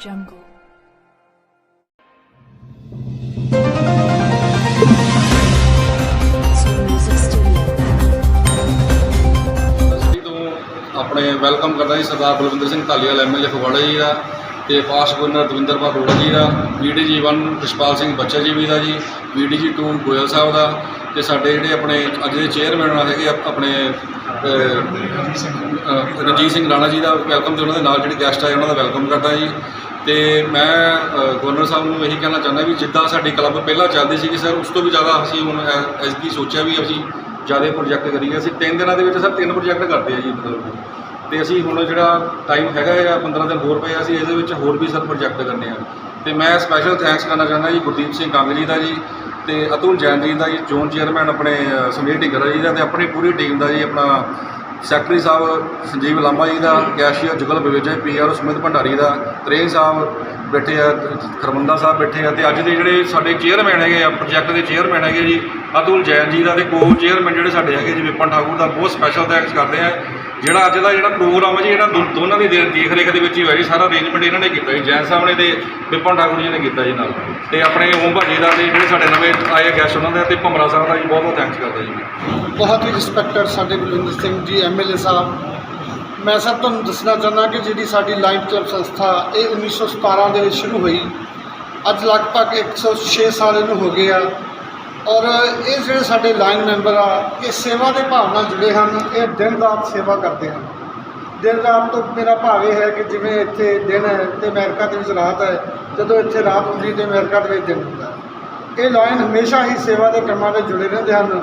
jungle. ਅਸੀਂ ਤੋਂ ਆਪਣੇ ਵੈਲਕਮ ਕਰਦਾ ਜੀ ਸਰਦਾਰ ਬਲਵਿੰਦਰ ਸਿੰਘ ਧਾਲੀਵਾਲ ਐਮਐਲਏ ਫਗਵਾੜਾ ਜੀ ਦਾ ਤੇ ਫਾਸਟ ਗਵਰਨਰ ਦਵਿੰਦਰਪਾਲ ਰੋੜਾ ਜੀ ਦਾ ਬੀਡੀਜੀ 1 ਰਿਸ਼ਪਾਲ ਸਿੰਘ ਬੱਚਾ ਜੀ ਵੀ ਦਾ ਜੀ ਬੀਡੀਜੀ 2 ਗੋਇਲ ਸਾਹਿਬ ਦਾ ਤੇ ਸਾਡੇ ਜਿਹੜੇ ਆਪਣੇ ਅੱਜ ਦੇ ਚੇਅਰਮੈਨ ਹੈਗੇ ਆਪਣੇ ਰਣਜੀਤ ਸਿੰਘ ਰਾਣਾ ਜੀ ਦਾ ਵੈਲਕਮ ਤੇ ਉਹਨਾਂ ਦੇ ਨਾਲ ਜਿਹੜੇ ਗੈਸਟ ਆਏ, ਉਹਨਾਂ ਦਾ ਵੈਲਕਮ ਕਰਦਾ ਜੀ ਤੇ ਮੈਂ ਗਵਰਨਰ ਸਾਹਿਬ ਨੂੰ ਇਹੀ ਕਹਿਣਾ ਚਾਹੁੰਦਾ ਵੀ ਜਿੱਦਾਂ ਸਾਡੀ ਕਲੱਬ ਪਹਿਲਾਂ ਚੱਲਦੀ ਸੀਗੀ ਸਰ ਉਸ ਤੋਂ ਵੀ ਜ਼ਿਆਦਾ ਅਸੀਂ ਹੁਣ ਐਸ ਦੀ ਸੋਚਿਆ ਵੀ ਅਸੀਂ ਜ਼ਿਆਦਾ ਪ੍ਰੋਜੈਕਟ ਕਰੀਏ। ਅਸੀਂ ਤਿੰਨ ਦਿਨਾਂ ਦੇ ਵਿੱਚ ਸਰ ਤਿੰਨ ਪ੍ਰੋਜੈਕਟ ਕਰਦੇ ਆ ਜੀ ਮਤਲਬ। ਤੇ ਅਸੀਂ ਹੁਣ ਜਿਹੜਾ ਟਾਈਮ ਹੈਗਾ ਆ 15 ਦਿਨ ਹੋਰ ਪਏ ਆ, ਅਸੀਂ ਇਹਦੇ ਵਿੱਚ ਹੋਰ ਵੀ ਸਰ ਪ੍ਰੋਜੈਕਟ ਕਰਨੇ ਆ। ਤੇ ਮੈਂ ਸਪੈਸ਼ਲ ਥੈਂਕਸ ਕਰਨਾ ਚਾਹੁੰਦਾ ਜੀ ਗੁਰਦੀਪ ਸਿੰਘ ਕੰਗ ਜੀ ਦਾ ਜੀ ਤੇ ਅਤੁਲ ਜੈਨ ਜੀ ਦਾ ਜੀ ਜ਼ੋਨ ਚੇਅਰਮੈਨ ਆਪਣੇ ਸੁਨੀਲ ਸਮੀਰ ਢਿੰਗਰਾ ਜੀ ਦਾ ਤੇ ਆਪਣੀ ਪੂਰੀ ਟੀਮ ਦਾ ਜੀ ਆਪਣਾ ਸੈਕਟਰੀ ਸਾਹਿਬ ਸੰਜੀਵ ਲਾਂਬਾ ਜੀ ਦਾ, ਕੈਸ਼ੀਅਰ ਜੁਗਲ ਬਵੇਜਾ ਪੀਆਰ ਸੁਮਿਤ ਭੰਡਾਰੀ ਦਾ ਤਰੇਨ ਸਾਹਿਬ ਬੈਠੇ ਆ, ਖਰਮੰਦਾ ਸਾਹਿਬ ਬੈਠੇ ਆ, ਤੇ ਅੱਜ ਦੇ ਜਿਹੜੇ ਸਾਡੇ ਚੇਅਰਮੈਨ ਹੈਗੇ ਆ ਪ੍ਰੋਜੈਕਟ ਦੇ ਚੇਅਰਮੈਨ ਹੈਗੇ ਜੀ, ਅਤੁਲ ਜੈਨ ਜੀ ਦਾ ਤੇ ਕੋ ਚੇਅਰਮੈਨ ਜਿਹੜੇ ਸਾਡੇ ਹੈਗੇ ਜੀ, ਵਿਪਨ ਠਾਕੁਰ ਦਾ, ਬਹੁਤ ਸਪੈਸ਼ਲ ਥੈਂਕਸ ਕਰਦੇ ਆ। ਜਿਹੜਾ ਅੱਜ ਦਾ ਜਿਹੜਾ ਪ੍ਰੋਗਰਾਮ ਹੈ ਜੀ, ਜਿਹੜਾ ਦੋ- ਦੋਨਾਂ ਦੀ ਦੇ- ਦੇਖ ਰੇਖ ਦੇ ਵਿੱਚ ਹੀ ਹੋਇਆ ਜੀ, ਸਾਰਾ ਅਰੇਂਜਮੈਂਟ ਇਹਨਾਂ ਨੇ ਕੀਤਾ ਜੀ, ਜੈਨ ਸਾਹਿਬ ਨੇ ਤੇ ਵਿਪਨ ਠਾਕੁਰ ਜੀ ਨੇ ਕੀਤਾ ਜੀ ਨਾਲ। ਤੇ ਆਪਣੇ ਓਮ ਭਾਜੀ ਦਾ ਤੇ ਜਿਹੜੇ ਸਾਡੇ ਨਵੇਂ ਆਏ ਗੈਸਟ ਉਹਨਾਂ ਦਾ ਤੇ ਭਮਰਾ ਸਾਹਿਬ ਦਾ ਜੀ ਬਹੁਤ ਬਹੁਤ ਥੈਂਕਸ ਕਰਦਾ ਜੀ। ਬਹੁਤ ਹੀ ਰਿਸਪੈਕਟਡ ਸਾਡੇ ਬਲਵਿੰਦਰ ਸਿੰਘ ਜੀ ਐਮਐਲਏ ਸਾਹਿਬ। ਮੈਂ ਸਭ ਤੁਹਾਨੂੰ ਦੱਸਣਾ ਚਾਹੁੰਦਾ ਕਿ ਜਿਹੜੀ ਸਾਡੀ ਲਾਈਫ ਕਲੱਬ ਸੰਸਥਾ, ਇਹ 1917 ਦੇ ਵਿੱਚ ਸ਼ੁਰੂ ਹੋਈ। ਅੱਜ ਲਗਭਗ 106 ਸਾਲ ਇਹਨੂੰ ਹੋ ਗਏ ਆ। ਔਰ ਇਹ ਜਿਹੜੇ ਸਾਡੇ ਲਾਈਨ ਮੈਂਬਰ ਆ, ਇਹ ਸੇਵਾ ਦੇ ਭਾਵ ਨਾਲ ਜੁੜੇ ਹਨ, ਇਹ ਦਿਨ ਰਾਤ ਸੇਵਾ ਕਰਦੇ ਹਨ। ਦਿਨ ਰਾਤ ਤੋਂ ਮੇਰਾ ਭਾਵ ਇਹ ਹੈ ਕਿ ਜਿਵੇਂ ਇੱਥੇ ਦਿਨ ਹੈ ਤੇ ਅਮਰੀਕਾ ਦੇ ਵਿੱਚ ਰਾਤ ਹੈ, ਜਦੋਂ ਇੱਥੇ ਰਾਤ ਹੁੰਦੀ ਤੇ ਅਮਰੀਕਾ ਦੇ ਵਿੱਚ ਦਿਨ ਹੁੰਦਾ। ਇਹ ਲਾਈਨ ਹਮੇਸ਼ਾ ਹੀ ਸੇਵਾ ਦੇ ਕੰਮਾਂ ਵਿੱਚ ਜੁੜੇ ਰਹਿੰਦੇ ਹਨ।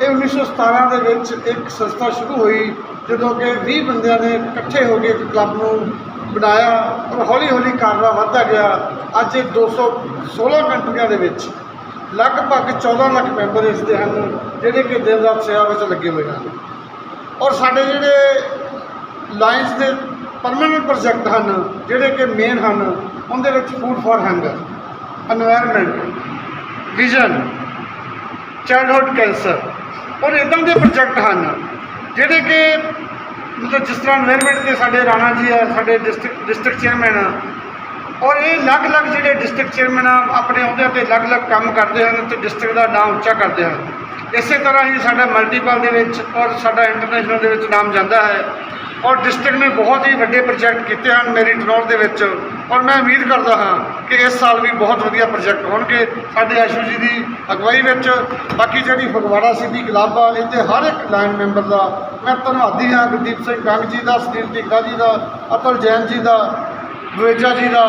ਇਹ 1917 ਦੇ ਵਿੱਚ ਇੱਕ ਸੰਸਥਾ ਸ਼ੁਰੂ ਹੋਈ, ਜਦੋਂ ਕਿ 20 ਬੰਦਿਆਂ ਨੇ ਇਕੱਠੇ ਹੋ ਕੇ ਇੱਕ ਕਲੱਬ ਨੂੰ ਬਣਾਇਆ ਔਰ ਹੌਲੀ ਹੌਲੀ ਕਾਰਵਾ ਵੱਧਦਾ ਗਿਆ। ਅੱਜ ਇਹ 216 ਕੰਟਰੀਆਂ ਦੇ ਵਿੱਚ ਲਗਭਗ 14 ਲੱਖ ਮੈਂਬਰ ਇਸ ਦੇ ਹਨ, ਜਿਹੜੇ ਕਿ ਦਿਨ ਰਾਤ ਸੇਵਾ ਵਿੱਚ ਲੱਗੇ ਹੋਏ ਹਨ। ਔਰ ਸਾਡੇ ਜਿਹੜੇ ਲਾਇੰਸ ਦੇ ਪਰਮਨੈਂਟ ਪ੍ਰੋਜੈਕਟ ਹਨ, ਜਿਹੜੇ ਕਿ ਮੇਨ ਹਨ, ਉਹਦੇ ਵਿੱਚ food for hunger environment vision childhood cancer ਔਰ ਇਦਾਂ ਦੇ ਪ੍ਰੋਜੈਕਟ ਹਨ, ਜਿਹੜੇ ਕਿ ਮਤਲਬ ਜਿਸ ਤਰ੍ਹਾਂ এনवायरमेंट ਤੇ ਸਾਡੇ ਰਾਣਾ ਜੀ ਆ, ਸਾਡੇ ਡਿਸਟ੍ਰਿਕਟ ਡਿਸਟ੍ਰਿਕਟ ਚੇਅਰਮੈਨ ਆ ਔਰ ਇਹ ਅਲੱਗ-ਅਲੱਗ ਜਿਹੜੇ ਡਿਸਟ੍ਰਿਕਟ ਚੇਅਰਮੈਨ ਆ, ਆਪਣੇ ਅਹੁਦਿਆਂ ਤੇ ਅਲੱਗ-ਅਲੱਗ ਕੰਮ ਕਰਦੇ ਹਨ ਤੇ ਡਿਸਟ੍ਰਿਕਟ ਦਾ ਨਾਮ ਉੱਚਾ ਕਰਦੇ ਹਨ। ਇਸੇ ਤਰ੍ਹਾਂ ਹੀ ਸਾਡਾ ਮਲਟੀਪਲ ਦੇ ਵਿੱਚ ਔਰ ਸਾਡਾ ਇੰਟਰਨੈਸ਼ਨਲ ਦੇ ਵਿੱਚ ਨਾਮ ਜਾਂਦਾ ਹੈ। ਔਰ ਡਿਸਟ੍ਰਿਕਟ ਨੇ ਬਹੁਤ ਹੀ ਵੱਡੇ ਪ੍ਰੋਜੈਕਟ ਕੀਤੇ ਹਨ ਮੇਰੀ ਟਨੌਰ ਦੇ ਵਿੱਚ। ਔਰ ਮੈਂ ਉਮੀਦ ਕਰਦਾ ਹਾਂ ਕਿ ਇਸ ਸਾਲ ਵੀ ਬਹੁਤ ਵਧੀਆ ਪ੍ਰੋਜੈਕਟ ਹੋਣਗੇ ਸਾਡੇ ਆਸ਼ੂ ਜੀ ਦੀ ਅਗਵਾਈ ਵਿੱਚ। ਬਾਕੀ ਜਿਹੜੀ ਫਗਵਾੜਾ ਸਿਟੀ ਕਲੱਬ ਆ ਇਹਦੇ ਹਰ ਇੱਕ ਲਾਈਨ ਮੈਂਬਰ ਦਾ ਮੈਂ ਧੰਨਵਾਦੀ ਹਾਂ। ਗੁਰਦੀਪ ਸਿੰਘ ਕੰਗ ਜੀ ਦਾ, ਸੁਨੀਲ ਢਿੰਗਰਾ ਜੀ ਦਾ, ਅਤਲ ਜੈਨ ਜੀ ਦਾ ਦੁਵੇਜਾ ਜੀ ਦਾ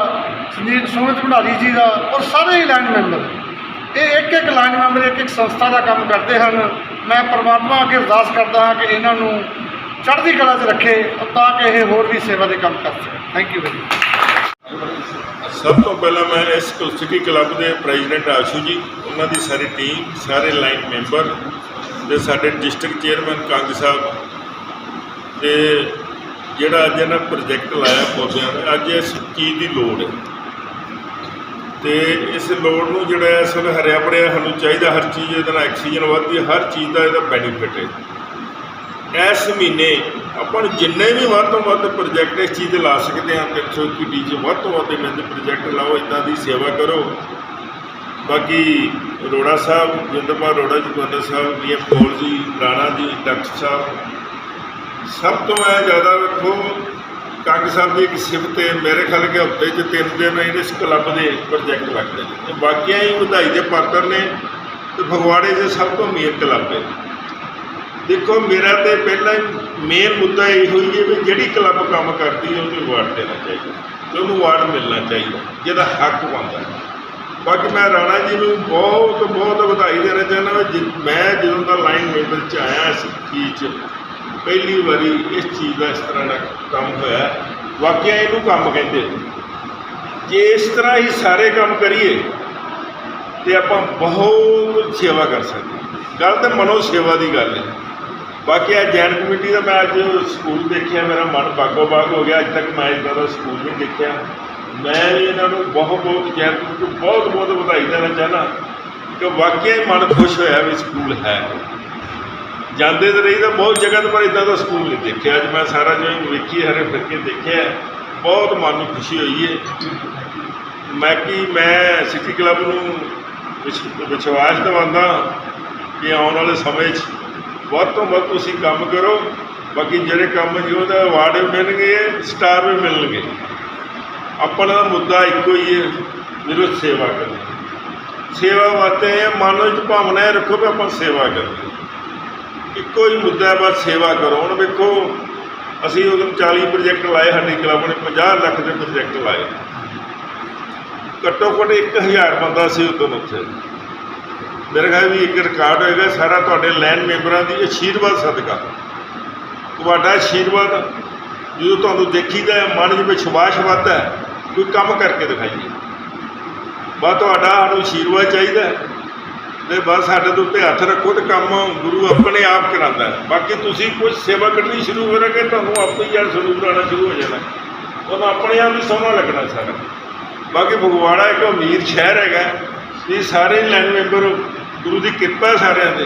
ਸੁਨੀਲ ਸੁਮਿਤ ਭੰਡਾਰੀ ਜੀ ਦਾ ਔਰ ਸਾਰੇ ਹੀ ਲਾਈਨ ਮੈਂਬਰ ਇਹ ਇੱਕ ਇੱਕ ਲਾਈਨ ਮੈਂਬਰ ਇੱਕ ਇੱਕ ਸੰਸਥਾ ਦਾ ਕੰਮ ਕਰਦੇ ਹਨ। ਮੈਂ ਪਰਮਾਤਮਾ ਅੱਗੇ ਅਰਦਾਸ ਕਰਦਾ ਹਾਂ ਕਿ ਇਹਨਾਂ ਨੂੰ ਚੜ੍ਹਦੀ ਕਲਾ 'ਚ ਰੱਖੇ ਤਾਂ ਕਿ ਇਹ ਹੋਰ ਵੀ ਸੇਵਾ ਦੇ ਕੰਮ ਕਰ ਸਕਣ। ਥੈਂਕ ਯੂ ਵੈਰੀ ਸਭ ਤੋਂ ਪਹਿਲਾਂ ਮੈਂ ਇਸ ਸਿਟੀ ਕਲੱਬ ਦੇ ਪ੍ਰੈਜ਼ੀਡੈਂਟ ਆਸ਼ੂ ਜੀ, ਉਹਨਾਂ ਦੀ ਸਾਰੀ ਟੀਮ, ਸਾਰੇ ਲਾਈਨ ਮੈਂਬਰ ਤੇ ਸਾਡੇ ਡਿਸਟ੍ਰਿਕਟ ਚੇਅਰਮੈਨ ਕੰਗ ਸਾਹਿਬ ਤੇ ਜਿਹੜਾ ਅੱਜ ਇਹਨਾਂ ਪ੍ਰੋਜੈਕਟ ਲਾਇਆ ਪੌਦਿਆਂ ਦਾ ਅੱਜ ਇਸ ਚੀਜ਼ ਦੀ ਲੋੜ ਹੈ। ਤੇ ਇਸ ਲੋੜ ਨੂੰ ਜਿਹੜਾ ਹੈ ਇਸ ਹਰਿਆ ਭਰਿਆ ਸਾਨੂੰ ਚਾਹੀਦਾ ਹਰ ਚੀਜ਼, ਇਹਦੇ ਨਾਲ ਆਕਸੀਜਨ ਵੱਧਦੀ ਹੈ, ਹਰ ਚੀਜ਼ ਦਾ ਇਹਦਾ ਬੈਨੀਫਿਟ ਹੈ। ਇਸ ਮਹੀਨੇ ਆਪਾਂ ਨੂੰ ਜਿੰਨੇ ਵੀ ਵੱਧ ਤੋਂ ਵੱਧ ਪ੍ਰੋਜੈਕਟ ਇਸ ਚੀਜ਼ ਦੇ ਲਾ ਸਕਦੇ ਹਾਂ 321 ਡੀ 'ਚ ਵੱਧ ਤੋਂ ਵੱਧ ਇਹਨਾਂ ਦੇ ਪ੍ਰੋਜੈਕਟ ਲਾਓ ਇਦਾਂ ਦੀ ਸੇਵਾ ਕਰੋ। ਬਾਕੀ ਅਰੋੜਾ ਸਾਹਿਬ, ਜਿੰਦਰਪਾਲ ਅਰੋੜਾ ਜੀ ਗਵਰਨਰ ਸਾਹਿਬ ਵੀ ਪੌਲ ਜੀ, ਰਾਣਾ ਜੀ ਡਾਕਟਰ ਸਾਹਿਬ, ਸਭ ਤੋਂ ਮੈਂ ਜ਼ਿਆਦਾ ਵੇਖੋ ਕੰਗ ਸਾਹਿਬ ਦੀ ਇੱਕ ਸਿਫਤ ਹੈ ਮੇਰੇ ਖਿਆਲ ਕਿ ਹਫ਼ਤੇ 'ਚ ਤਿੰਨ ਦਿਨ ਇਹਦੇ ਇਸ ਕਲੱਬ ਦੇ ਪ੍ਰੋਜੈਕਟ ਲੱਗਦੇ ਨੇ। ਤੇ ਬਾਕੀਆਂ ਹੀ ਵਧਾਈ ਦੇ ਪਾਤਰ ਨੇ ਤੇ ਫਗਵਾੜੇ ਦੇ ਸਭ ਤੋਂ ਮੇਨ ਕਲੱਬ ਹੈ ਦੇਖੋ, ਮੇਰਾ ਤੇ ਪਹਿਲਾਂ ਮੇਨ ਮੁੱਦਾ ਇਹ ਹੋਈ ਹੈ ਵੀ ਜਿਹੜੀ ਕਲੱਬ ਕੰਮ ਕਰਦੀ ਹੈ, ਉਹਨੂੰ ਅਵਾਰਡ ਦੇਣਾ ਚਾਹੀਦਾ। ਤੇ ਉਹਨੂੰ ਅਵਾਰਡ ਮਿਲਣਾ ਚਾਹੀਦਾ, ਜਿਹਦਾ ਹੱਕ ਬਣਦਾ। ਹੈ ਬਾਕੀ ਮੈਂ ਰਾਣਾ ਜੀ ਨੂੰ ਬਹੁਤ ਬਹੁਤ ਵਧਾਈ ਦੇਣਾ ਚਾਹੁੰਦਾ ਵੀ। ਜਿ- ਮੈਂ ਜਦੋਂ ਦਾ ਲਾਈਨ ਮੈਂਬਰ ਚ ਆਇਆ ਇਸ ਚੀਜ਼ 'ਚ ਪਹਿਲੀ ਵਾਰੀ ਇਸ ਚੀਜ਼ ਦਾ ਇਸ ਤਰ੍ਹਾਂ ਦਾ ਕੰਮ ਹੋਇਆ ਵਾਕਿਆ ਇਹਨੂੰ ਕੰਮ ਕਹਿੰਦੇ ਜੇ ਇਸ ਤਰ੍ਹਾਂ ਹੀ ਸਾਰੇ ਕੰਮ ਕਰੀਏ ਤੇ ਆਪਾਂ ਬਹੁਤ ਸੇਵਾ ਕਰ ਸਕਦੇ ਗੱਲ ਤਾਂ ਮਨੋ ਸੇਵਾ ਦੀ ਗੱਲ ਹੈ। ਬਾਕੀ ਆ ਜੈਨ ਕਮੇਟੀ ਦਾ ਮੈਂ ਅੱਜ ਸਕੂਲ ਦੇਖਿਆ, ਮੇਰਾ ਮਨ ਬਾਗੋ ਬਾਗ ਹੋ ਗਿਆ। ਅੱਜ ਤੱਕ ਮੈਂ ਇਦਾਂ ਦਾ ਸਕੂਲ ਨਹੀਂ ਦੇਖਿਆ। ਮੈਂ ਵੀ ਇਹਨਾਂ ਨੂੰ ਬਹੁਤ ਬਹੁਤ ਜੈਨ ਕਮੇਟੀ ਨੂੰ ਬਹੁਤ ਬਹੁਤ ਵਧਾਈ ਦੇਣਾ ਚਾਹਨਾ ਕਿ ਵਾਕਿਆ ਹੀ ਮਨ ਖੁਸ਼ ਹੋਇਆ ਵੀ ਸਕੂਲ ਹੈ। ਜਾਂਦੇ ਤਾਂ ਰਹੀ ਤਾਂ ਬਹੁਤ ਜਗ੍ਹਾ ਤੇ ਪਰ ਇਦਾਂ ਦਾ ਸਕੂਲ ਨਹੀਂ ਦੇਖਿਆ। ਅੱਜ ਮੈਂ ਸਾਰਾ ਜਿਵੇਂ ਵੇਖੀ ਹਰੇ ਫਿਰ ਕੇ ਦੇਖਿਆ ਬਹੁਤ ਮਨ ਨੂੰ ਖੁਸ਼ੀ ਹੋਈ ਹੈ। ਮੈਂ ਕਿ ਮੈਂ ਸਿਟੀ ਕਲੱਬ ਨੂੰ ਵਿਸ਼- ਵਿਸ਼ਵਾਸ ਦਿਵਾਉਂਦਾ ਕਿ ਆਉਣ ਵਾਲੇ ਸਮੇਂ 'ਚ ਵੱਧ ਤੋਂ ਵੱਧ ਤੁਸੀਂ ਕੰਮ ਕਰੋ। ਬਾਕੀ ਜਿਹੜੇ ਕੰਮ ਜੀ ਉਹਦਾ ਅਵਾਰਡ ਵੀ ਮਿਲਣਗੇ ਸਟਾਰ ਵੀ ਮਿਲਣਗੇ। ਆਪਣਾ ਮੁੱਦਾ ਇੱਕੋ ਹੀ ਹੈ ਵੀਰੋ ਸੇਵਾ ਕਰਨੀ। ਸੇਵਾ ਵਾਸਤੇ ਇਹ ਮਨ ਵਿੱਚ ਭਾਵਨਾ ਇਹ ਰੱਖੋ ਵੀ ਆਪਾਂ ਸੇਵਾ ਕਰਨੀ ਇੱਕੋ ਹੀ ਮੁੱਦਾ ਬਸ ਸੇਵਾ ਕਰੋ। ਹੁਣ ਵੇਖੋ ਅਸੀਂ ਉਦੋਂ 40 ਪ੍ਰੋਜੈਕਟ ਲਾਏ ਸਾਡੀ ਕਲੱਬ ਨੇ 50 ਲੱਖ ਦੇ ਪ੍ਰੋਜੈਕਟ ਲਾਏ। ਘੱਟੋ ਘੱਟ 1000 ਬੰਦਾ ਸੀ ਉਦੋਂ ਉੱਥੇ। ਮੇਰੇ ਖਿਆਲ ਵੀ ਇੱਕ ਰਿਕਾਰਡ ਹੋਏਗਾ ਸਾਰਾ ਤੁਹਾਡੇ ਲਾਈਨ ਮੈਂਬਰਾਂ ਦੀ ਆਸ਼ੀਰਵਾਦ ਸਦਕਾ। ਤੁਹਾਡਾ ਆਸ਼ੀਰਵਾਦ ਜਦੋਂ ਤੁਹਾਨੂੰ ਦੇਖੀਦਾ ਹੈ, ਮਨ 'ਚ ਵਿਸ਼ਵਾਸ ਵੱਧਦਾ ਕੋਈ ਕੰਮ ਕਰਕੇ ਦਿਖਾਈਏ। ਬਸ ਤੁਹਾਡਾ ਸਾਨੂੰ ਆਸ਼ੀਰਵਾਦ ਚਾਹੀਦਾ ਤੇ ਬਸ ਸਾਡੇ ਦੇ ਉੱਤੇ ਹੱਥ ਰੱਖੋ ਤੇ ਕੰਮ ਗੁਰੂ ਆਪਣੇ ਆਪ ਕਰਾਉਂਦਾ ਹੈ। ਬਾਕੀ ਤੁਸੀਂ ਕੁਝ ਸੇਵਾ ਕਰਨੀ ਸ਼ੁਰੂ ਕਰੋਗੇ, ਤੁਹਾਨੂੰ ਆਪੇ ਹੀ ਯਾਰ ਸਰੂਪ ਆਉਣਾ ਸ਼ੁਰੂ ਹੋ ਜਾਣਾ। ਉਹਨਾਂ ਆਪਣੇ ਆਪ ਹੀ ਸੋਹਣਾ ਲੱਗਣਾ ਸਾਰਾ। ਬਾਕੀ ਫਗਵਾੜਾ ਇੱਕ ਅਮੀਰ ਸ਼ਹਿਰ ਹੈਗਾ ਇਹ ਸਾਰੇ ਲਾਈਨ ਮੈਂਬਰ ਗੁਰੂ ਦੀ ਕਿਰਪਾ ਹੈ ਸਾਰਿਆਂ ਦੇ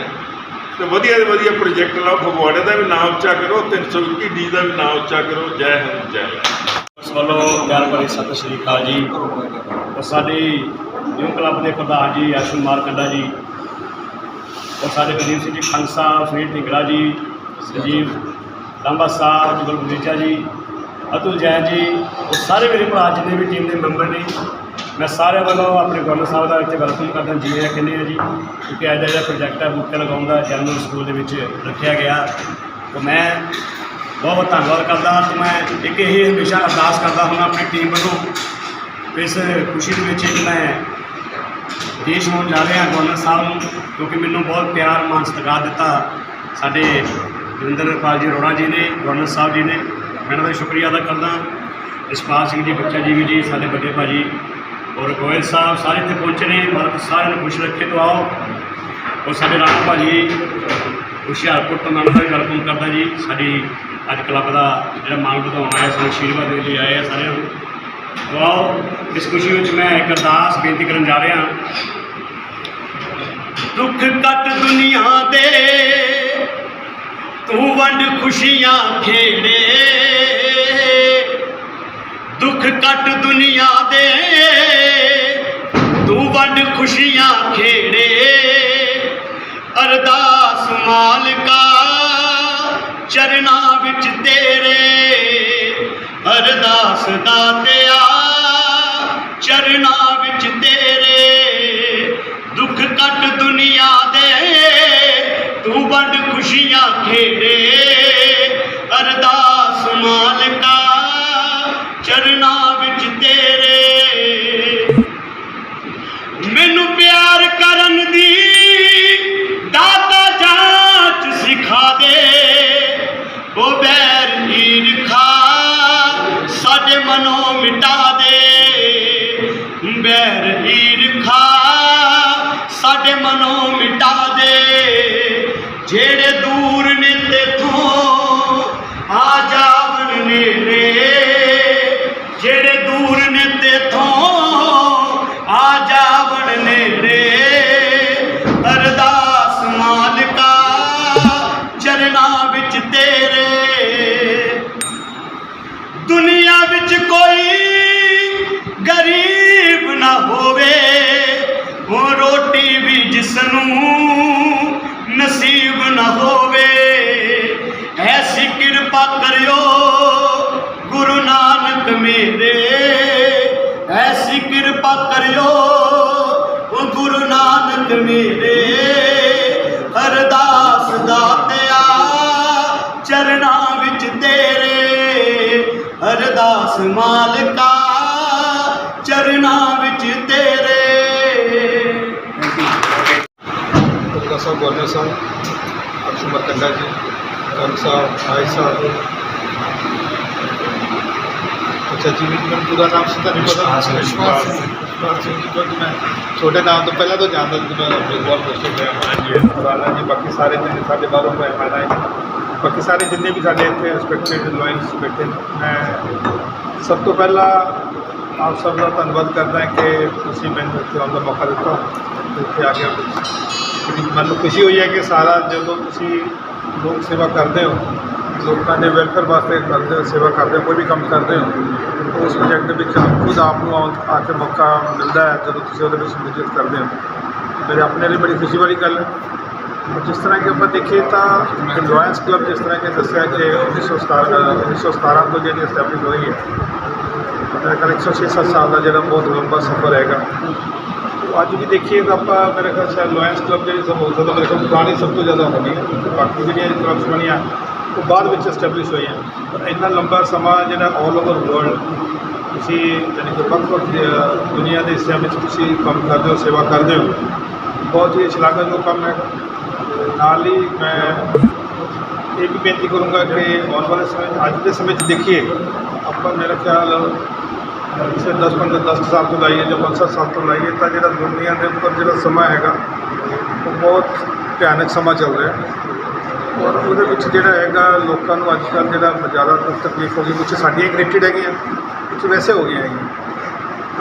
ਤੇ ਵਧੀਆ ਤੋਂ ਵਧੀਆ ਪ੍ਰੋਜੈਕਟ ਲਾਓ। ਫਗਵਾੜੇ ਦਾ ਵੀ ਨਾਮ ਉੱਚਾ ਕਰੋ 321 ਡੀ ਦਾ ਵੀ ਨਾਮ ਉੱਚਾ ਕਰੋ। ਜੈ ਹਿੰਦ ਜੈ ਹਿੰਦ। ਵੱਲੋਂ ਪਿਆਰ ਸਤਿ ਸ਼੍ਰੀ ਅਕਾਲ ਜੀ। ਔਰ ਸਾਡੇ ਨਿਊ ਕਲੱਬ ਦੇ ਪ੍ਰਧਾਨ ਜੀ ਆਸ਼ੂ ਮਾਰਕੰਡਾ ਜੀ ਸਾਡੇ ਗਰੀਬ ਸਿੰਘ ਜੀ ਖੰਗ ਸਾਹਿਬ ਸੁਨੀਲ ਢਿੰਗੜਾ ਜੀ, ਸੰਜੀਵ ਲਾਂਬਾ ਸਾਹਿਬ ਜੁਗਲ ਬਗੀਚਾ ਜੀ, ਅਤੁਲ ਜੈਨ ਜੀ, ਉਹ ਸਾਰੇ ਮੇਰੇ ਭਰਾ ਜਿੰਨੇ ਵੀ ਟੀਮ ਦੇ ਮੈਂਬਰ ਨੇ, ਮੈਂ ਸਾਰੇ ਵੱਲੋਂ ਆਪਣੇ ਗਵਰਨਰ ਸਾਹਿਬ ਦਾ ਇੱਥੇ ਵੈਲਕਮ ਕਰਦਾ ਜੀ ਆਇਆਂ ਕਹਿੰਦੇ ਆ ਜੀ, ਕਿਉਂਕਿ ਅੱਜ ਦਾ ਜਿਹੜਾ ਪ੍ਰੋਜੈਕਟ ਹੈ ਬੂਟੇ ਲਗਾਉਣ ਦਾ, ਜਨਰਲ ਸਕੂਲ ਦੇ ਵਿੱਚ ਰੱਖਿਆ ਗਿਆ। ਤਾਂ ਮੈਂ ਬਹੁਤ ਬਹੁਤ ਧੰਨਵਾਦ ਕਰਦਾ, ਤੇ ਮੈਂ ਇੱਕ ਇਹ ਹਮੇਸ਼ਾ ਅਰਦਾਸ ਕਰਦਾ ਹਾਂ ਆਪਣੀ ਟੀਮ ਵੱਲੋਂ, ਇਸ ਖੁਸ਼ੀ ਦੇ ਵਿੱਚ ਕਿ ਮੈਂ ਦੇਸ਼ ਹੋਣ ਜਾ ਰਿਹਾ ਗਵਰਨਰ ਸਾਹਿਬ ਨੂੰ, ਕਿਉਂਕਿ ਮੈਨੂੰ ਬਹੁਤ ਪਿਆਰ ਮਾਨ ਸਤਿਕਾਰ ਦਿੱਤਾ ਸਾਡੇ ਜਵਿੰਦਰਪਾਲ ਜੀ ਅਰੋੜਾ ਜੀ ਨੇ, ਗਵਰਨਰ ਸਾਹਿਬ ਜੀ ਨੇ। ਮੈਂ ਇਹਨਾਂ ਦਾ ਸ਼ੁਕਰੀਆ ਅਦਾ ਕਰਦਾ ਜਸਪਾਲ ਸਿੰਘ ਜੀ, ਬੱਚਾ ਜੀ ਵੀ ਜੀ, ਸਾਡੇ ਵੱਡੇ ਭਾਜੀ। ਔਰ ਗੋਇਲ ਸਾਹਿਬ ਸਾਰੇ ਇੱਥੇ ਪਹੁੰਚੇ ਨੇ ਮਾਲਕ ਸਾਰਿਆਂ ਨੂੰ ਖੁਸ਼ ਰੱਖੇ ਤੋਂ ਆਓ। ਔਰ ਸਾਡੇ ਰਾਣਾ ਭਾਜੀ ਹੁਸ਼ਿਆਰਪੁਰ ਤੋਂ ਮੈਂ ਉਹਨਾਂ ਦਾ ਵੈਲਕਮ ਕਰਦਾ ਜੀ। ਸਾਡੀ ਅੱਜ ਕਲੱਬ ਦਾ ਜਿਹੜਾ ਮਾਣ ਵਧਾਉਣ ਆਇਆ, ਸਾਨੂੰ ਆਸ਼ੀਰਵਾਦ ਦੇ ਲਈ ਆਏ ਆ ਸਾਰਿਆਂ ਨੂੰ। ਵਾਓ ਇਸ ਖੁਸ਼ੀ ਵਿੱਚ ਮੈਂ ਇੱਕ ਅਰਦਾਸ ਬੇਨਤੀ ਕਰਨ ਜਾ ਰਿਹਾ ਦੁੱਖ ਕੱਟ ਦੁਨੀਆ ਦੇ। ਤੂੰ ਵੰਡ ਖੁਸ਼ੀਆਂ ਖੇੜੇ ਦੁੱਖ ਕੱਟ ਦੁਨੀਆ ਦੇ। ਤੂੰ ਵੰਡ ਖੁਸ਼ੀਆਂ ਖੇੜੇ ਅਰਦਾਸ ਮਾਲਕਾ, ਚਰਨਾਂ ਵਿੱਚ ਤੇਰੇ। ਅਰਦਾਸ ਦਾਤਿਆ ਖੁਸ਼ੀਆਂ ਖੇੜੇ ਅਰਦਾਸ ਮਾਲਕਾ ਕਿਰਪਾ ਕਰਿਓ, ਗੁਰੂ ਨਾਨਕ ਮੇਰੇ। ਐਸੀ ਕਿਰਪਾ ਕਰਿਓ ਗੁਰੂ ਨਾਨਕ ਮੇਰੇ। ਅਰਦਾਸ ਦਾਤਿਆ, ਚਰਨਾਂ ਵਿੱਚ ਤੇਰੇ। ਅਰਦਾਸ ਮਾਲਕਾ, ਚਰਨਾਂ ਵਿੱਚ ਤੇਰੇ। ਸਾਹਿਬ ਕੰਡਾ ਜੀ। ਕੰਸਾ ਆਇਸਾ ਅੱਛਾ ਜੀ ਮੈਨੂੰ ਪੂਰਾ ਨਾਮ ਸੀ ਨਹੀਂ ਪਤਾ? ਵਿਸ਼ਵਾਸ ਸਿੰਘ ਕਿਉਂਕਿ ਮੈਂ ਛੋਟੇ ਨਾਮ ਤੋਂ ਪਹਿਲਾਂ ਤੋਂ ਜਾਣਦਾ ਸੀ ਮੈਂ ਆਪਣੇ ਬਹੁਤ ਕੋਸ਼ਿਸ਼ ਜੀ ਹਵਾਲਾ ਜੀ ਬਾਕੀ ਸਾਰੇ ਜਿਹੜੇ ਸਾਡੇ ਬਾਹਰੋਂ ਪੈ ਫਾਇਦਾ ਹੈ ਬਾਕੀ ਸਾਰੇ ਜਿੰਨੇ ਵੀ ਸਾਡੇ ਇੱਥੇ ਰਿਸਪੈਕਟਡ ਲਾਇਨਸ ਬੈਠੇ ਮੈਂ ਸਭ ਤੋਂ ਪਹਿਲਾਂ ਆਪ ਸਭ ਦਾ ਧੰਨਵਾਦ ਕਰਦਾ ਕਿ ਤੁਸੀਂ ਮੈਨੂੰ ਇੱਥੇ ਆਉਣ ਦਾ ਮੌਕਾ ਦਿੱਤਾ ਇੱਥੇ ਆ ਕੇ ਮੈਨੂੰ ਖੁਸ਼ੀ ਹੋਈ ਹੈ ਕਿ ਸਾਰਾ ਜਦੋਂ ਤੁਸੀਂ ਲੋਕ ਸੇਵਾ ਕਰਦੇ ਹੋ, ਲੋਕਾਂ ਦੇ ਵੈਲਫੇਅਰ ਵਾਸਤੇ ਕਰਦੇ ਹੋ, ਸੇਵਾ ਕਰਦੇ ਹੋ, ਕੋਈ ਵੀ ਕੰਮ ਕਰਦੇ ਹੋ ਉਸ ਪ੍ਰੋਜੈਕਟ ਦੇ ਵਿੱਚ ਖੁਦ ਆਪ ਨੂੰ ਆਉਣ- ਆ ਕੇ ਮੌਕਾ ਮਿਲਦਾ ਹੈ, ਜਦੋਂ ਤੁਸੀਂ ਉਹਦੇ ਵਿੱਚ ਸ਼ਮੂਲੀਅਤ ਕਰਦੇ ਹੋ। ਮੇਰੇ ਆਪਣੇ ਲਈ ਬੜੀ ਖੁਸ਼ੀ ਵਾਲੀ ਗੱਲ ਹੈ। ਜਿਸ ਤਰ੍ਹਾਂ ਕਿ ਆਪਾਂ ਦੇਖੀਏ ਤਾਂ ਲਾਇਨਸ ਕਲੱਬ ਜਿਸ ਤਰ੍ਹਾਂ ਕਿ ਦੱਸਿਆ ਕਿ 1917 1917 ਤੋਂ ਜਿਹੜੀ ਐਸਟੈਬਲਿਸ਼ ਹੋਈ ਹੈ ਮੇਰੇ ਖਿਆਲ 106 ਸੱਤ ਸਾਲ ਦਾ ਜਿਹੜਾ ਬਹੁਤ ਲੰਬਾ ਸਫ਼ਰ ਹੈਗਾ। ਅੱਜ ਵੀ ਦੇਖੀਏ ਤਾਂ ਆਪਾਂ ਮੇਰੇ ਖਿਆਲ ਸ਼ਾਇਦ ਲਾਇਨਸ ਕਲੱਬ ਜਿਹੜੀ ਸਭ ਹੋ ਮੇਰੇ ਖਿਆਲ ਪੁਰਾਣੀ ਸਭ ਤੋਂ ਜ਼ਿਆਦਾ ਹੋਣੀ ਹੈ। ਬਾਕੀ ਜਿਹੜੀਆਂ ਕਲੱਬਸ ਬਣੀਆਂ, ਉਹ ਬਾਅਦ ਵਿੱਚ ਐਸਟੈਬਲਿਸ਼ ਹੋਈਆਂ। ਪਰ ਇੰਨਾ ਲੰਬਾ ਸਮਾਂ ਜਿਹੜਾ ਆਲ ਓਵਰ ਵਰਲਡ ਤੁਸੀਂ ਜਾਣੀ ਕਿ ਵੱਖ ਵੱਖ ਦੁਨੀਆ ਦੇ ਹਿੱਸਿਆਂ ਵਿੱਚ ਤੁਸੀਂ ਕੰਮ ਕਰਦੇ ਹੋ, ਸੇਵਾ ਕਰਦੇ ਹੋ, ਬਹੁਤ ਹੀ ਸ਼ਲਾਘਾਯੋਗ ਕੰਮ ਹੈ। ਨਾਲ ਹੀ ਮੈਂ ਇਹ ਵੀ ਬੇਨਤੀ ਕਰੂੰਗਾ ਕਿ ਆਉਣ ਵਾਲੇ ਸਮੇਂ, ਅੱਜ ਦੇ ਸਮੇਂ 'ਚ ਦੇਖੀਏ, ਆਪਾਂ ਮੇਰਾ ਖਿਆਲ ਪਿਛਲੇ 10 15 10 ਸਾਲ ਤੋਂ ਲਾਈਏ ਜਾਂ 5 7 ਸਾਲ ਤੋਂ ਲਾਈਏ ਤਾਂ ਜਿਹੜਾ ਦੁਨੀਆ ਦੇ ਉੱਪਰ ਜਿਹੜਾ ਸਮਾਂ ਹੈਗਾ, ਉਹ ਬਹੁਤ ਭਿਆਨਕ ਸਮਾਂ ਚੱਲ ਰਿਹਾ। ਔਰ ਉਹਦੇ ਵਿੱਚ ਜਿਹੜਾ ਹੈਗਾ, ਲੋਕਾਂ ਨੂੰ ਅੱਜ ਕੱਲ੍ਹ ਜਿਹੜਾ ਜ਼ਿਆਦਾ ਤਕਲੀਫ ਹੋ ਗਈ, ਕੁਛ ਸਾਡੀਆਂ ਕ੍ਰੀਏਟਡ ਹੈਗੀਆਂ, ਕੁਛ ਵੈਸੇ ਹੋ ਗਈਆਂ ਹੈਗੀਆਂ।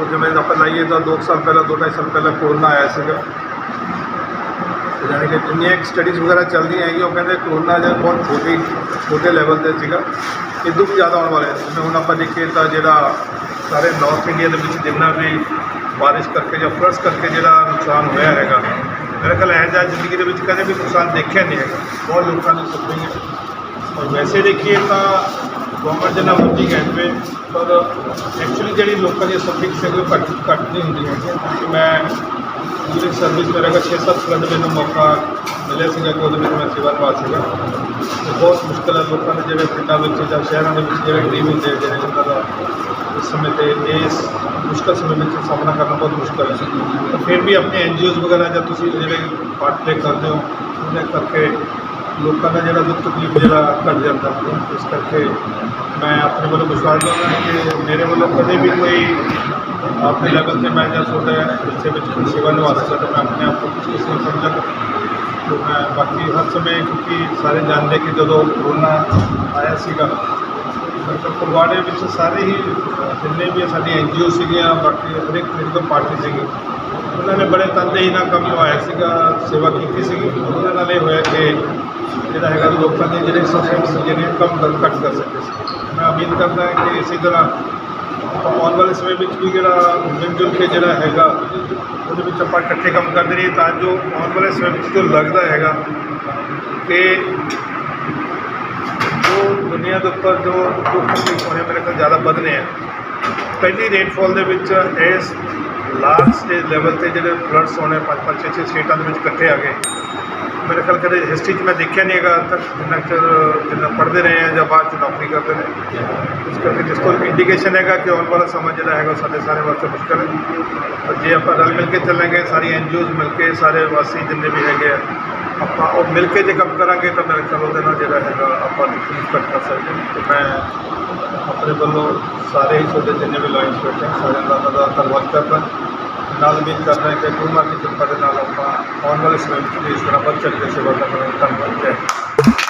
ਉਹ ਜਿਵੇਂ ਆਪਾਂ ਲਾਈਏ ਤਾਂ 2 ਸਾਲ ਪਹਿਲਾਂ 2 ਢਾਈ ਸਾਲ ਪਹਿਲਾਂ ਕੋਰੋਨਾ ਆਇਆ ਸੀਗਾ। ਤੇ ਜਾਣੀ ਕਿ ਜਿੰਨੀਆਂ ਸਟੱਡੀਜ਼ ਵਗੈਰਾ ਚੱਲਦੀਆਂ ਹੈਗੀਆਂ, ਉਹ ਕਹਿੰਦੇ ਕੋਰੋਨਾ ਜਿਹੜਾ ਬਹੁਤ ਛੋਟੀ, ਛੋਟੇ ਲੈਵਲ ਤੇ ਸੀਗਾ। ਇਦੋਂ ਵੀ ਜ਼ਿਆਦਾ ਆਉਣ ਵਾਲਾ ਹੈ। ਜਿਵੇਂ ਹੁਣ ਆਪਾਂ ਦੇਖੀਏ ਤਾਂ ਜਿਹੜਾ ਸਾਰੇ ਨਾਰਥ ਇੰਡੀਆ ਦੇ ਵਿੱਚ ਜਿੰਨਾ ਵੀ ਬਾਰਿਸ਼ ਕਰਕੇ ਜਾਂ ਫਲੱਡਸ ਕਰਕੇ ਜਿਹੜਾ ਨੁਕਸਾਨ ਹੋਇਆ ਹੈਗਾ, ਮੇਰੇ ਖਿਆਲ ਹੈ ਜਾਂ ਜ਼ਿੰਦਗੀ ਦੇ ਵਿੱਚ ਕਦੇ ਵੀ ਨੁਕਸਾਨ ਦੇਖਿਆ ਨਹੀਂ ਹੈਗਾ। ਬਹੁਤ ਲੋਕਾਂ ਨੂੰ ਸੁਪਰਿੰਗ ਹੈ ਔਰ ਵੈਸੇ ਦੇਖੀਏ ਤਾਂ ਗਵਰਨਮੈਂਟ ਜਿੰਨਾ ਮਰਜ਼ੀ ਕਹਿੰਦੇ ਪਰ ਐਕਚੁਅਲੀ ਜਿਹੜੀ ਲੋਕਾਂ ਦੀ ਸਫਰਿੰਗ ਸੀ ਉਹ ਘੱਟ ਘੱਟ ਨਹੀਂ ਹੁੰਦੀ ਹੈ ਕਿਉਂਕਿ ਮੈਂ ਪੂਰੀ ਸਰਵਿਸ ਮੇਰਾ ਕਾ 6-7 ਫਲੱਡ ਮੈਨੂੰ ਮੌਕਾ ਮਿਲਿਆ ਸੀਗਾ ਕਿ ਉਹਦੇ ਵਿੱਚ ਮੈਂ ਸੇਵਾ ਨਿਭਾ ਸੀਗਾ ਤੇ ਬਹੁਤ ਮੁਸ਼ਕਲ ਹੈ ਲੋਕਾਂ ਦੇ ਜਿਹੜੇ ਪਿੰਡਾਂ ਵਿੱਚ ਜਾਂ ਸ਼ਹਿਰਾਂ ਦੇ ਵਿੱਚ ਜਿਹੜੇ ਗਰੀਬ ਹੁੰਦੇ ਜਿਹੜੇ ਉਹਨਾਂ ਦਾ ਇਸ ਸਮੇਂ ਤੇ ਇਸ ਮੁਸ਼ਕਲ ਸਮੇਂ ਵਿੱਚ ਸਾਹਮਣਾ ਕਰਨਾ ਬਹੁਤ ਮੁਸ਼ਕਲ ਹੈ ਤਾਂ ਫਿਰ ਵੀ ਆਪਣੇ ਐਨਜੀਓਜ਼ ਵਗੈਰਾ ਜਾਂ ਤੁਸੀਂ ਜਿਹੜੇ ਪਾਰਟ ਪਲੇ ਕਰਦੇ ਹੋ ਉਹਦੇ ਕਰਕੇ ਲੋਕਾਂ ਦਾ ਜਿਹੜਾ ਦੁੱਖ ਤਕਲੀਫ ਜਿਹੜਾ ਘਟ ਜਾਂਦਾ ਹੈ ਇਸ ਕਰਕੇ ਮੈਂ ਆਪਣੇ ਵੱਲੋਂ ਵਿਸ਼ਵਾਸ ਦਵਾਂਗਾ ਕਿ ਮੇਰੇ ਵੱਲੋਂ ਕਦੇ ਵੀ ਕੋਈ ਆਪਣੇ ਲੈਵਲ ਤੇ ਮੈਂ ਜਾਂ ਤੁਹਾਡੇ ਹਿੱਸੇ ਵਿੱਚ ਕੋਈ ਸੇਵਾ ਨਿਭਾ ਸਕਦਾ ਤਾਂ ਮੈਂ ਆਪਣੇ ਆਪ ਨੂੰ ਕੁਝ ਕਿਸਮ ਸਮਝਾਂਗਾ ਤੇ ਮੈਂ ਬਾਕੀ ਹਰ ਸਮੇਂ ਕਿਉਂਕਿ ਸਾਰੇ ਜਾਣਦੇ ਕਿ ਜਦੋਂ ਕਰੋਨਾ ਆਇਆ ਸੀਗਾ ਡਾਕਟਰ ਫਗਵਾੜੇ ਵਿੱਚ ਸਾਰੇ ਹੀ ਜਿੰਨੇ ਵੀ ਸਾਡੀਆਂ ਐਨ ਜੀ ਓ ਸੀਗੀਆਂ ਬਾਕੀ ਹਰੇਕ ਪੋਲੀਟੀਕਲ ਪਾਰਟੀ ਸੀਗੀ, ਉਹਨਾਂ ਨੇ ਬੜੇ ਤਨਦੇਹੀ ਨਾਲ ਕੰਮ ਲਵਾਇਆ ਸੀਗਾ, ਸੇਵਾ ਕੀਤੀ ਸੀਗੀ। ਉਹਨਾਂ ਨਾਲ ਇਹ ਹੋਇਆ ਕਿ ਜਿਹੜਾ ਹੈਗਾ ਲੋਕਾਂ ਦੇ ਜਿਹੜੇ ਸਫਰ ਜਿਹੜੇ ਕੰਮ ਕਰ ਘੱਟ ਕਰ ਸਕੇ ਸੀ। ਮੈਂ ਉਮੀਦ ਕਰਦਾ ਕਿ ਇਸੇ ਤਰ੍ਹਾਂ ਆਪਾਂ ਆਉਣ ਵਾਲੇ ਸਮੇਂ ਵਿੱਚ ਵੀ ਜਿਹੜਾ ਮਿਲ ਜੁਲ ਕੇ ਜਿਹੜਾ ਹੈਗਾ, ਉਹਦੇ ਵਿੱਚ ਆਪਾਂ ਇਕੱਠੇ ਕੰਮ ਕਰਦੇ ਰਹੀਏ ਤਾਂ ਜੋ ਆਉਣ ਵਾਲੇ ਸਮੇਂ ਵਿੱਚ ਜੋ ਲੱਗਦਾ ਹੈਗਾ ਕਿ ਜੋ ਦੁਨੀਆ ਦੇ ਉੱਪਰ ਜੋ ਦੁੱਖ ਹੋਣੇ ਮੇਰੇ ਕੋਲ ਜ਼ਿਆਦਾ ਵਧਨੇ ਆ। ਪਹਿਲੀ ਰੇਨਫਾਲ ਦੇ ਵਿੱਚ ਇਸ ਲਾਰਜ ਸਟੇਜ ਲੈਵਲ ਤੇ ਜਿਹੜੇ ਫਲੱਡਸ ਹੋਣੇ, ਪੰਜ ਪੰਜ, ਛੇ ਛੇ ਸਟੇਟਾਂ ਦੇ ਵਿੱਚ ਇਕੱਠੇ ਆ ਗਏ। ਮੇਰੇ ਖਿਆਲ ਕਦੇ ਹਿਸਟਰੀ 'ਚ ਮੈਂ ਦੇਖਿਆ ਨਹੀਂ ਹੈਗਾ ਅੱਜ ਤੱਕ ਜਿੰਨਾ ਚਿਰ, ਜਿੰਨਾ ਪੜ੍ਹਦੇ ਰਹੇ ਆ ਜਾਂ ਬਾਅਦ 'ਚ ਨੌਕਰੀ ਕਰਦੇ ਰਹੇ। ਇਸ ਕਰਕੇ ਜਿਸ ਤੋਂ ਇੰਡੀਕੇਸ਼ਨ ਹੈਗਾ ਕਿ ਆਉਣ ਵਾਲਾ ਸਮਾਂ ਜਿਹੜਾ ਹੈਗਾ ਉਹ ਸਾਡੇ ਸਾਰੇ ਵਾਸਤੇ ਮੁਸ਼ਕਲ ਹੈ। ਔਰ ਜੇ ਆਪਾਂ ਰਲ ਮਿਲ ਕੇ ਚੱਲਾਂਗੇ ਸਾਰੀ ਐਨ ਮਿਲ ਕੇ ਸਾਰੇ ਵਾਸੀ ਜਿੰਨੇ ਵੀ ਹੈਗੇ ਆ ਆਪਾਂ ਉਹ ਮਿਲ ਕੇ ਜੇ ਕੰਮ ਕਰਾਂਗੇ ਤਾਂ ਮੇਰੇ ਖਿਆਲ ਉਹਦੇ ਨਾਲ ਜਿਹੜਾ ਹੈਗਾ ਆਪਾਂ ਤਕਲੀਫ ਘੱਟ ਕਰ ਸਕਦੇ ਹਾਂ। ਤੇ ਮੈਂ ਆਪਣੇ ਵੱਲੋਂ ਸਾਰੇ ਹੀ ਤੁਹਾਡੇ ਜਿੰਨੇ ਵੀ ਲਾਈਨਸ ਬੈਠੇ ਸਾਰਿਆਂ ਦਾ ਉਹਨਾਂ ਦਾ ਧੰਨਵਾਦ ਕਰਦਾ। ਨਾਲ ਉਮੀਦ ਕਰਦਾ ਕਿ ਗੁਰੂ ਮਾਂ ਦੀ ਕਿਰਪਾ ਦੇ ਨਾਲ ਆਪਾਂ ਆਉਣ ਵਾਲੇ ਸਮੇਂ ਵਿੱਚ ਇਸ ਤਰ੍ਹਾਂ ਵੱਧ ਚੜ੍ਹ ਕੇ ਸੇਵਾ ਕਰਾਂਗੇ ਧੰਨਵਾਦ। ਜੈ